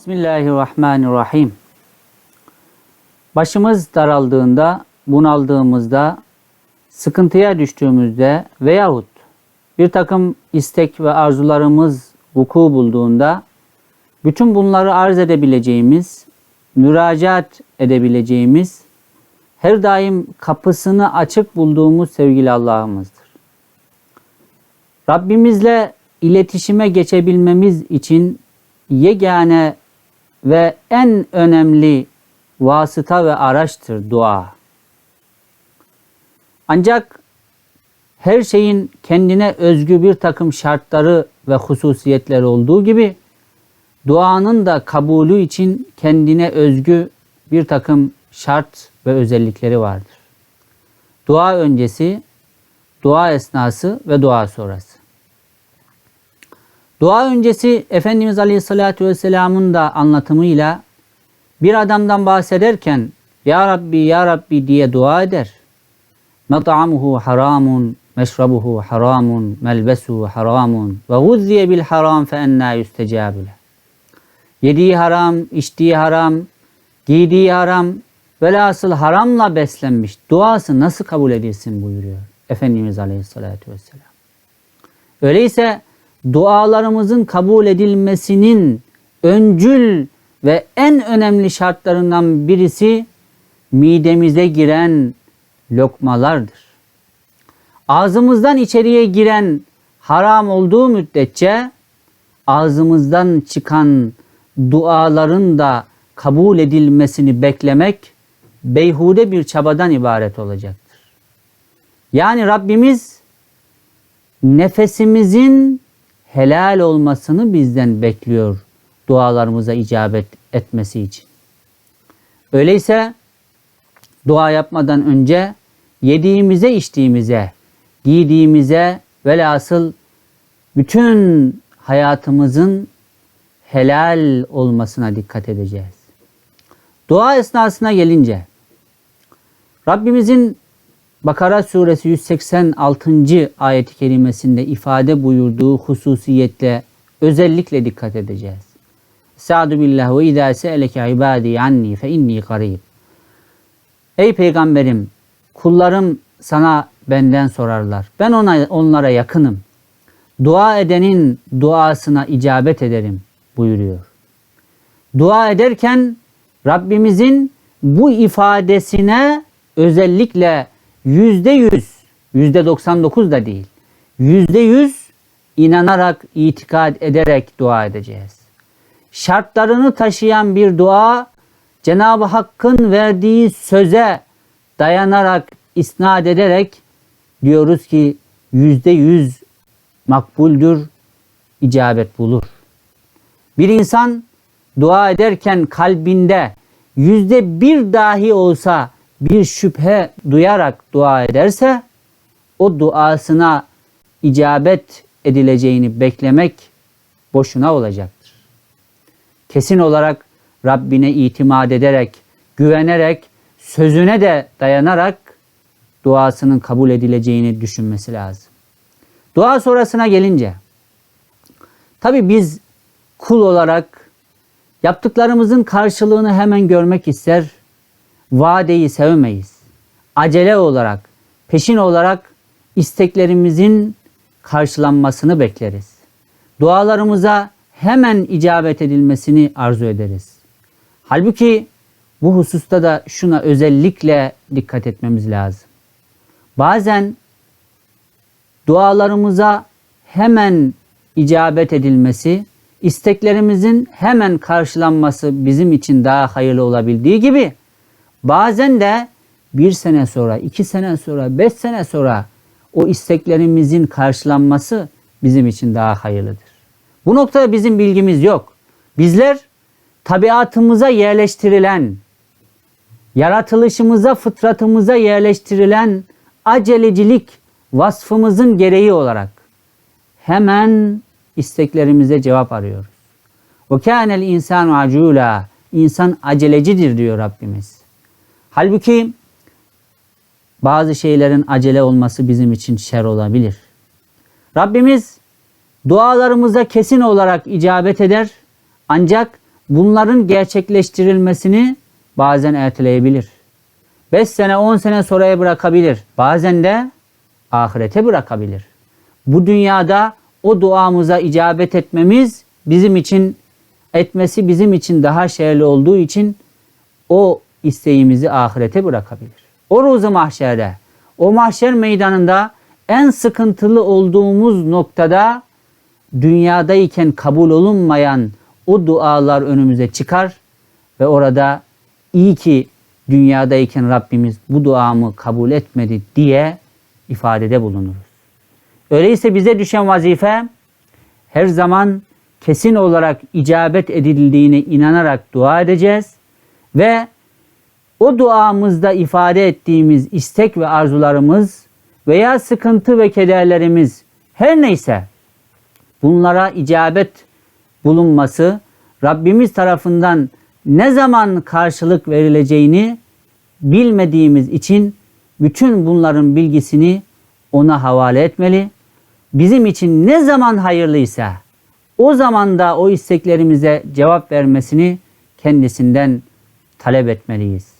Bismillahirrahmanirrahim. Başımız daraldığında, bunaldığımızda, sıkıntıya düştüğümüzde veyahut bir takım istek ve arzularımız vuku bulduğunda bütün bunları arz edebileceğimiz, müracaat edebileceğimiz, her daim kapısını açık bulduğumuz sevgili Allah'ımızdır. Rabbimizle iletişime geçebilmemiz için yegane ve en önemli vasıta ve araçtır dua. Ancak her şeyin kendine özgü bir takım şartları ve hususiyetleri olduğu gibi duanın da kabulü için kendine özgü bir takım şart ve özellikleri vardır. Dua öncesi, dua esnası ve dua sonrası. Dua öncesi Efendimiz Aleyhisselatü Vesselam'ın da anlatımıyla bir adamdan bahsederken Ya Rabbi Ya Rabbi diye dua eder. Met'amuhu haramun, meşrabuhu haramun, melbesuhu haramun ve guzziye bil haram fe enna yüstecabile. Yediği haram, içtiği haram, giydiği haram, velhasıl haramla beslenmiş. Duası nasıl kabul edilsin buyuruyor Efendimiz Aleyhisselatü Vesselam. Öyleyse dualarımızın kabul edilmesinin öncül ve en önemli şartlarından birisi midemize giren lokmalardır. Ağzımızdan içeriye giren haram olduğu müddetçe ağzımızdan çıkan duaların da kabul edilmesini beklemek beyhude bir çabadan ibaret olacaktır. Yani Rabbimiz nefesimizin helal olmasını bizden bekliyor dualarımıza icabet etmesi için. Öyleyse dua yapmadan önce yediğimize, içtiğimize, giydiğimize velhasıl bütün hayatımızın helal olmasına dikkat edeceğiz. Dua esnasına gelince Rabbimizin Bakara suresi 186. ayeti kerimesinde ifade buyurduğu hususiyetle özellikle dikkat edeceğiz. Sa'du billah ve idâ se'eleke ibâdî anni fe inni garib. Ey peygamberim kullarım sana benden sorarlar. Ben ona, onlara yakınım. Dua edenin duasına icabet ederim buyuruyor. Dua ederken Rabbimizin bu ifadesine özellikle yüzde yüz, yüzde doksan dokuz da değil, yüzde yüz inanarak, itikad ederek dua edeceğiz. Şartlarını taşıyan bir dua, Cenab-ı Hakk'ın verdiği söze dayanarak, isnat ederek diyoruz ki yüzde yüz makbuldür, icabet bulur. Bir insan dua ederken kalbinde yüzde bir dahi olsa bir şüphe duyarak dua ederse o duasına icabet edileceğini beklemek boşuna olacaktır. Kesin olarak Rabbine itimat ederek, güvenerek, sözüne de dayanarak duasının kabul edileceğini düşünmesi lazım. Dua sonrasına gelince, tabi biz kul olarak yaptıklarımızın karşılığını hemen görmek ister, vadeyi sevmeyiz. Acele olarak, peşin olarak isteklerimizin karşılanmasını bekleriz. Dualarımıza hemen icabet edilmesini arzu ederiz. Halbuki bu hususta da şuna özellikle dikkat etmemiz lazım. Bazen dualarımıza hemen icabet edilmesi, isteklerimizin hemen karşılanması bizim için daha hayırlı olabildiği gibi bazen de bir sene sonra, iki sene sonra, beş sene sonra o isteklerimizin karşılanması bizim için daha hayırlıdır. Bu noktada bizim bilgimiz yok. Bizler tabiatımıza yerleştirilen, yaratılışımıza, fıtratımıza yerleştirilen acelecilik vasfımızın gereği olarak hemen isteklerimize cevap arıyoruz. O kânel insanu acula. İnsan acelecidir diyor Rabbimiz. Halbuki bazı şeylerin acele olması bizim için şer olabilir. Rabbimiz dualarımıza kesin olarak icabet eder. Ancak bunların gerçekleştirilmesini bazen erteleyebilir. 5 sene 10 sene sonraya bırakabilir. Bazen de ahirete bırakabilir. Bu dünyada o duamıza icabet etmemiz bizim için etmesi bizim için daha şerli olduğu için o isteğimizi ahirete bırakabilir. O ruzu mahşerde, o mahşer meydanında en sıkıntılı olduğumuz noktada dünyadayken kabul olunmayan o dualar önümüze çıkar ve orada iyi ki dünyadayken Rabbimiz bu duamı kabul etmedi diye ifadede bulunuruz. Öyleyse bize düşen vazife her zaman kesin olarak icabet edildiğine inanarak dua edeceğiz ve o duamızda ifade ettiğimiz istek ve arzularımız veya sıkıntı ve kederlerimiz her neyse bunlara icabet bulunması Rabbimiz tarafından ne zaman karşılık verileceğini bilmediğimiz için bütün bunların bilgisini ona havale etmeli. Bizim için ne zaman hayırlıysa o zaman da o isteklerimize cevap vermesini kendisinden talep etmeliyiz.